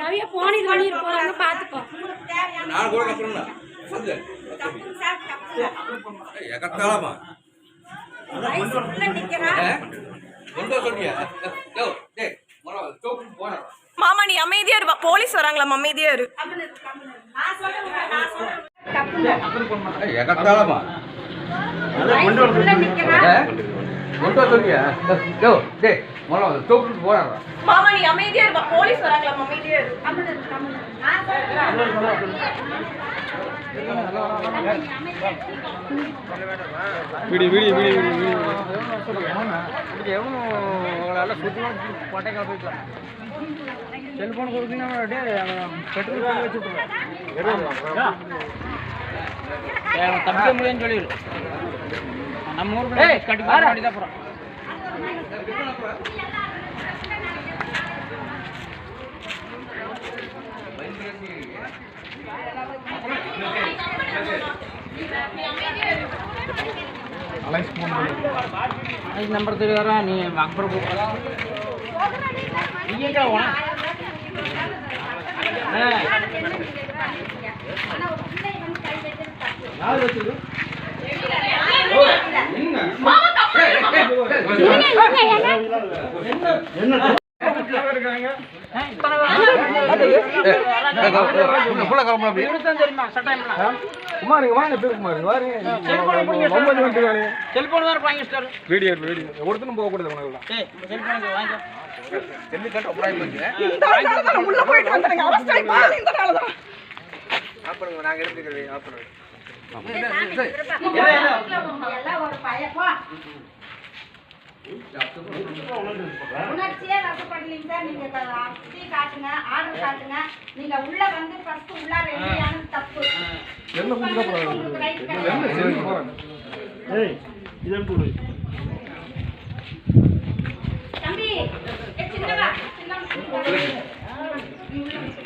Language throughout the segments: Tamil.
ரவிய போன் பண்ணிட்டு போறாங்க பாத்துக்கோ நான் கூட தப்புங்க. எகத்தாளமா. கொண்டு சொல்றியா யோ டேய் போடா மாமா நீ அமைதியா இரு வா- போலீஸ் வராங்களாம் அமைதியா இரு கம்முனு இரு, கம்முனு இரு. நான் சொல்றேன், நான் சொல்றேன். தப்புங்க. எகத்தாளமா வயசுக்குள்ள நிக்கிறா. கொண்டு வர சொல்றியா யோ டேய் மரோ ஸ்டோப் போடா. மாமா நீ அமைதியா இரு வா- போலீஸ் வராங்களாம் அமைதியா இரு. சொல்றேன். வீடியோ வீடியோ வீடியோ வீடியோ எவனும் உங்களால சுத்தமாக கொடுத்தீங்கன்னா அப்படியே பெட்ரோல் போட்டு தப்பிக்க முடியும்னு சொல்லிடு. நம்ம ஊருக்குள்ள கட்டி பாடி தான் போகிறோம் அதுக்கு நம்பர் தெரியாதா நீ அப்புறம் கூப்பிடா நீ எங்க போன ஆனா ஒரு பிள்ளை வந்து கை வைக்கிறது தப்பு. யார் வச்சது புள்ள கிளம்புற அப்படி குமார் வாங்க பேர் குமார் வாங்க செல்போன் வேறு வாங்கி வீடியோ வீடியோ ஒருத்தனும் போக கூடாது உனக்கு ஏய் செல்போன் வாங்கி உள்ள நாங்க எடுத்துக்கிறேன் ஆப்படுங்க உணர்ச்சியே வசப்படலைங்க சார் நீங்க க- டீ காட்டுங்க ஆர்டர் காட்டுங்க நீங்க உள்ள வந்து ஃபர்ஸ்ட் உள்ளார என்னையானது தப்பு என்ன புதுசா போறாங்க உங்களுக்கு right என்ன கிடையாது. சரி போறாங்க தம்பி ஏ, சின்னவா, சின்னவா, சின்னவா. நீ உள்ள போ.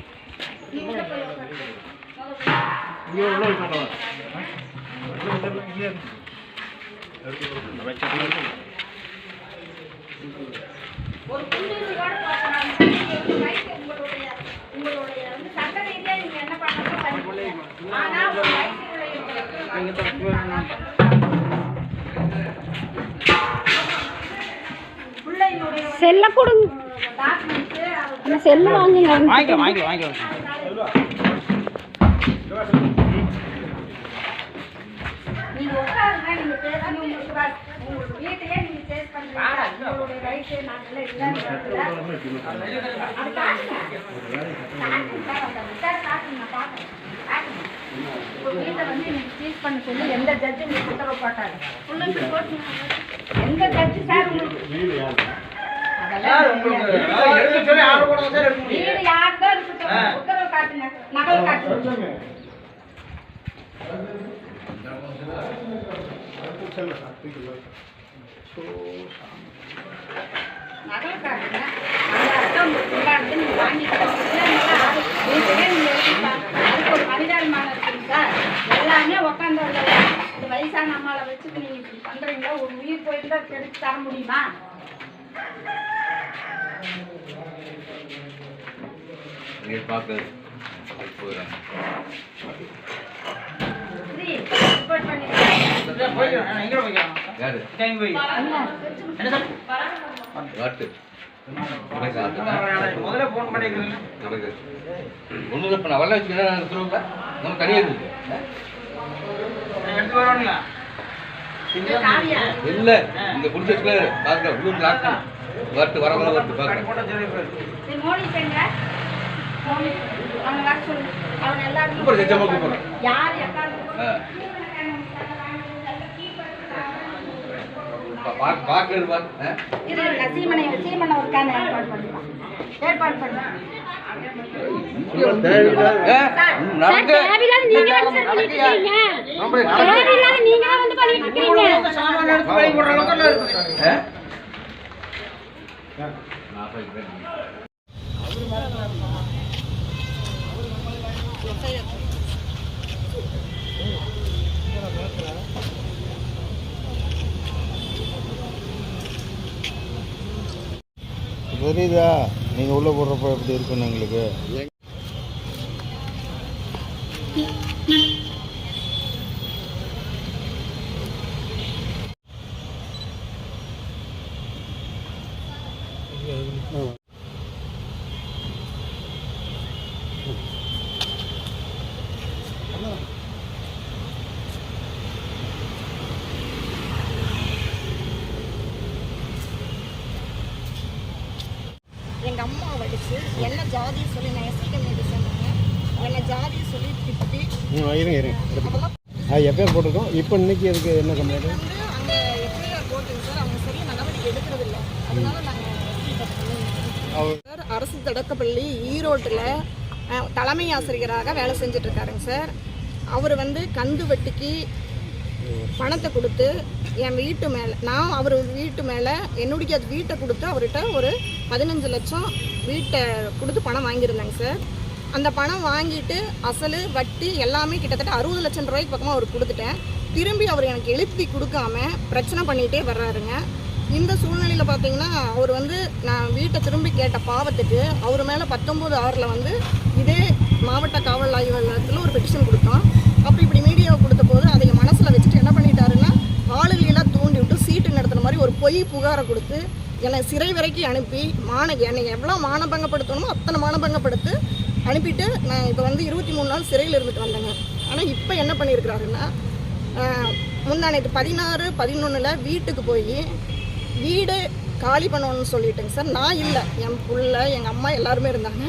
நீ உள்ள போய் உட்காரு. ஒரு குண்டூசியோட பார்க்கணும். உங்க வயசு உங்களுடைய உங்களுடைய வந்து சட்ட ரீதியா நீங்க என்ன பண்ணணும் பண்ணிக்கோங்க. ஆனா ஒரு வயசுடைய பிள்ளையினுடைய செல்ல கொடுங்க செல்ல வாங்குங்க. வாங்கிக்கலாம் வாங்கிக்கலாம் வாங்கிக்கலாம் நீங்க வீட்டை வந்து நீங்க சீஸ் பண்ண சொல்லி எந்த ஜட்ஜும் உங்களுக்கு உத்தரவு போட்டுங்க. எந்த ஜட்ஜு சார் உங்களுக்கு? வீடு யாருக்கோ இருக்கட்டும் உத்தரவு காட்டுங்க. நகல் காட்டுங்க. நகல் காட்டுங்க. அந்த அர்த்தம் உங்களுக்கு. அதுக்கு ஒரு எல்லாமே உட்காந்து இந்த வயசான அம்மாவை வச்சுட்டு நீங்க இப்படி பண்றீங்க ஒரு உயிர் போயிருந்தா எடுத்து தர முடியுமா? முதல்ல ஃபோன் பண்ணிக்கிறீங்க உனக்கு ஒன்றும் இப்போ நான் வரல வச்சுக்கிறேன் நம்ம தனியாக காவியா இல்லை. இந்த புடிச்சதுல பார்க்க உள்ளூர் லாக் வரட்டு வரவங்க வரட்டு கட் பார்க்க போட்டால் சரி சீமனை சீமனை ஒரு கேன் ஏற்பாடு பண்ணுவான் ஏற்பாடு பண்ணுவான் Thank you. தெரியுதா? நீங்கள் உள்ளே போடுறப்ப எப்படி இருக்குன்னு எங்களுக்கு எங்க அம்மா வடிச்சு என்ன ஜாதி சொல்லி நான் எஸ்சி கம்யூனிட்டி சொன்னாங்க என்ன ஜாதி சொல்லி திட்டி ம் இருங்க இருங்க. ஆ எஃப்ஐஆர் போட்டிருக்கோம்? இப்போ இன்னைக்கு இருக்கு என்ன கம்ப்ளைண்ட் சார் அரசு தொடக்கப்பள்ளி ஈரோட்டில் தலைமை ஆசிரியராக வேலை செஞ்சுட்டு இருக்காருங்க சார். அவர் வந்து கந்து வெட்டிக்கு பணத்தை கொடுத்து என் வீட்டு மேலே நான் அவர் வீட்டு மேலே என்னுடைய அது வீட்டை கொடுத்து அவர்கிட்ட ஒரு பதினஞ்சு லட்சம் வீட்டை கொடுத்து பணம் வாங்கியிருந்தேங்க சார். அந்த பணம் வாங்கிட்டு அசல் வட்டி எல்லாமே கிட்டத்தட்ட அறுபது லட்சம் ரூபாய்க்கு பக்கமாக அவர் கொடுத்துட்டேன். திரும்பி அவர் எனக்கு எழுப்பி கொடுக்காம பிரச்சனை பண்ணிகிட்டே வர்றாருங்க. இந்த சூழ்நிலையில் பார்த்தீங்கன்னா அவர் வந்து நான் வீட்டை திரும்பி கேட்ட பாவத்துக்கு அவர் மேலே பத்தொம்போது ஆறில் வந்து இதே மாவட்ட காவல் ஆய்வாளத்தில் ஒரு பெட்டிஷன் கொடுத்தோம். அப்போ இப்படி மீடியாவை கொடுத்த போது அதை மனசில் வச்சுட்டு என்ன பண்ணிட்டாருன்னா ஆளுகளெல்லாம் தூண்டி விட்டு சீட்டு நடத்துன மாதிரி ஒரு பொய் புகாரை கொடுத்து என்னை சிறை வரைக்கும் அனுப்பி மான என்னை எவ்வளோ மானபங்கப்படுத்தணுமோ அத்தனை மானபங்கப்படுத்து அனுப்பிட்டு நான் இப்போ வந்து இருபத்தி மூணு நாள் சிறையில் இருந்துட்டு வந்தேங்க. ஆனால் இப்போ என்ன பண்ணியிருக்கிறாருன்னா முன்னாடி பதினாறு பதினொன்றில் வீட்டுக்கு போய் வீடு காலி பண்ணணும்னு சொல்லிட்டேங்க சார். நான் இல்லை. என் புள்ள எங்கள் அம்மா எல்லாருமே இருந்தாங்க.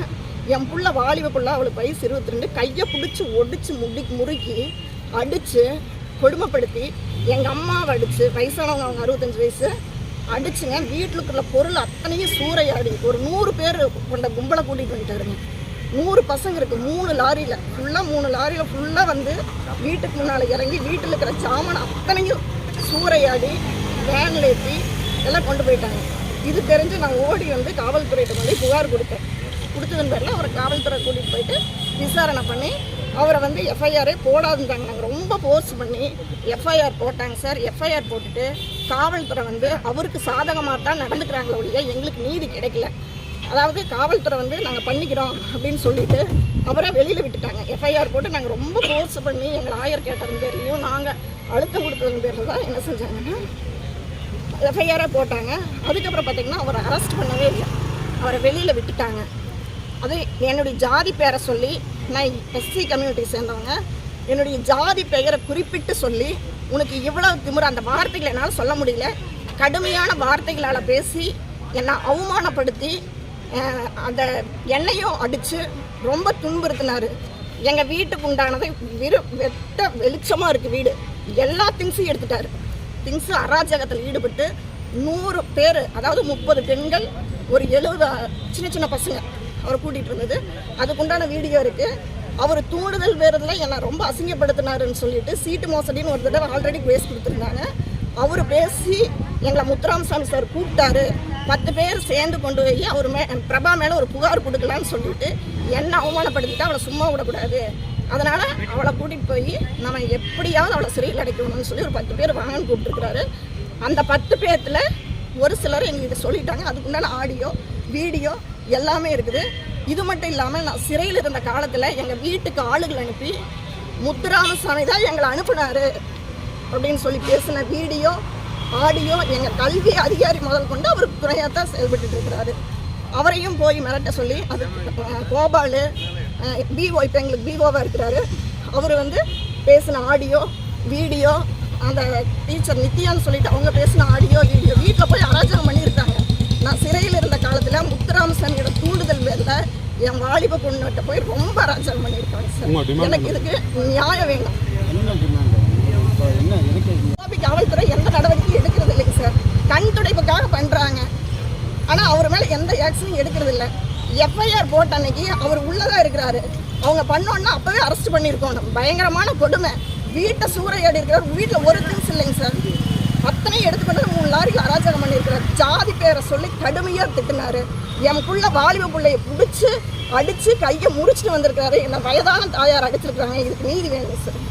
என் புள்ள வாலிப புள்ள அவளுக்கு வயசு இருபத்தி ரெண்டு. கையை பிடிச்சி ஒடிச்சு முடி முறுக்கி அடித்து கொடுமைப்படுத்தி எங்கள் அம்மாவை அடித்து வயசானவங்க அவங்க அறுபத்தஞ்சு வயசு அடிச்சுங்க. வீட்டுக்குள்ள பொருள் அத்தனையும் சூறையாடி ஒரு நூறு பேர் கொண்ட கும்பலை கூட்டிகிட்டு வந்துட்டாருங்க. நூறு பசங்க இருக்குது மூணு லாரியில் ஃபுல்லாக மூணு லாரியில் ஃபுல்லாக வந்து வீட்டுக்கு முன்னால் இறங்கி வீட்டில் இருக்கிற சாமான் அத்தனையும் சூறையாடி வேனில் ஏற்றி எல்லாம் கொண்டு போயிட்டாங்க. இது தெரிஞ்சு நான் ஓடி வந்து காவல்துறையிட்ட வந்து புகார் கொடுத்தேன். கொடுத்ததன் பேரில் அவரை காவல்துறை கூட்டிகிட்டு போயிட்டு விசாரணை பண்ணி அவரை வந்து எஃப்ஐஆரே போடாதுந்தாங்க நாங்கள் ரொம்ப ஃபோர்ஸ் பண்ணி எஃப்ஐஆர் போட்டாங்க சார். எஃப்ஐஆர் போட்டுட்டு காவல்துறை வந்து அவருக்கு சாதகமாக தான் நடந்துக்கிறாங்களே ஒழிய எங்களுக்கு நீதி கிடைக்கல. அதாவது காவல்துறை வந்து நாங்கள் பண்ணிக்கிறோம் அப்படின்னு சொல்லிட்டு அவரை வெளியில் விட்டுட்டாங்க. எஃப்ஐஆர் போட்டு நாங்கள் ரொம்ப ஃபோர்ஸ் பண்ணி எங்கள் ஆயர் கேட்டதன் பேர்லையும் நாங்கள் அழுத்தம் கொடுத்ததன் பேரில் தான் என்ன செஞ்சாங்கன்னா எஃப்ஐஆராக போட்டாங்க. அதுக்கப்புறம் பார்த்திங்கன்னா அவரை அரெஸ்ட் பண்ணவே இல்லை. அவரை வெளியில் விட்டுட்டாங்க. அது என்னுடைய ஜாதி பேரை சொல்லி நான் எஸ்சி கம்யூனிட்டி சேர்ந்தவங்க என்னுடைய ஜாதி பெயரை குறிப்பிட்டு சொல்லி உனக்கு இவ்வளவு திமுறை அந்த வார்த்தைகளை என்னால் சொல்ல முடியல. கடுமையான வார்த்தைகளால் பேசி என்னை அவமானப்படுத்தி அந்த எண்ணெயும் அடித்து ரொம்ப துன்புறுத்தினார். எங்கள் வீட்டுக்கு உண்டானதை விரு வெட்ட வெளிச்சமாக இருக்குது வீடு. எல்லா திங்ஸும் எடுத்துட்டார். திங்ஸு அராஜகத்தில் ஈடுபட்டு நூறு பேர் அதாவது முப்பது பெண்கள் ஒரு எழுபது சின்ன சின்ன பசங்க அவர் கூட்டிகிட்டு இருந்தது. அதுக்குண்டான வீடியோ இருக்குது அவர் தூண்டுதல் வேறதில் என்னை ரொம்ப அசிங்கப்படுத்தினாருன்னு சொல்லிட்டு சீட்டு மோசடின்னு ஒரு தடவை ஆல்ரெடி பேசி கொடுத்துருந்தாங்க. அவர் பேசி எங்களை முத்துராமசாமி சார் கூப்பிட்டாரு. பத்து பேர் சேர்ந்து கொண்டு போய் அவர் மே பிரபா மேலே ஒரு புகார் கொடுக்கலான்னு சொல்லிட்டு என்னை அவமானப்படுத்திட்டு அவளை சும்மா விடக்கூடாது. அதனால் அவளை கூட்டிகிட்டு போய் நம்ம எப்படியாவது அவளை சிறையில் அடைக்கணும்னு சொல்லி ஒரு பத்து பேர் வாங்கன்னு கூப்பிட்டுருக்குறாரு. அந்த பத்து பேர்த்தில் ஒரு சிலர் எங்ககிட்ட சொல்லிட்டாங்க. அதுக்குண்டான ஆடியோ வீடியோ எல்லாமே இருக்குது. இது மட்டும் இல்லாமல் நான் சிறையில் இருந்த காலத்தில் எங்கள் வீட்டுக்கு ஆளுகள் அனுப்பி முத்துராமசாமி தான் எங்களை அனுப்புனார் அப்படின்னு சொல்லி பேசின வீடியோ ஆடியோ எங்கள் கல்வி அதிகாரி முதல் கொண்டு அவர் துணையாக தான் செயல்பட்டு இருக்கிறாரு. அவரையும் போய் மிரட்ட சொல்லி அது கோபாலு பிஓ இப்போ எங்களுக்கு பிஓவாக இருக்கிறாரு. அவர் வந்து பேசின ஆடியோ வீடியோ அந்த டீச்சர் நித்யான்னு சொல்லிட்டு அவங்க பேசின ஆடியோ வீடியோ வீட்டில் போய் அராஜகம் பண்ணியிருக்காங்க. நான் சிறையில் இருந்த காலத்தில் முத்துராமசாமியோட தூண்டுதல் பேரில் என் வாலிப பொண்ணுகிட்ட போய் ரொம்ப அராஜகம் பண்ணியிருக்காங்க சார். எனக்கு இதுக்கு நியாயம் வேணும். கோபி காவல்துறை எந்த நடவடிக்கையும் எடுக்கிறது இல்லைங்க சார். கண் துடைப்புக்காக பண்ணுறாங்க ஆனால் அவர் மேலே எந்த ஆக்ஷனும் எடுக்கிறது இல்லை எஃப்ஐஆர் போட்ட அன்னைக்கு அவர் உள்ளதாக இருக்கிறாரு. அவங்க பண்ணோன்னா அப்போவே அரெஸ்ட் பண்ணியிருக்கோம். பயங்கரமான கொடுமை. வீட்டை சூறையாடி இருக்கிறார். வீட்டில் ஒரு திங்ஸ் இல்லைங்க சார். அத்தனையும் எடுத்துக்கொண்டு மூணு லாரியில் அராஜகம் பண்ணியிருக்கிறார். ஜாதி பேரை சொல்லி கடுமையாக திட்டினாரு. என் புள்ள வாலிப பிள்ளையை பிடிச்சி அடித்து கையை முறிச்சிட்டு வந்திருக்காரு என்னை வயதான தாயார் அடிச்சிருக்கிறாங்க. இதுக்கு நீதி வேணும் சார்.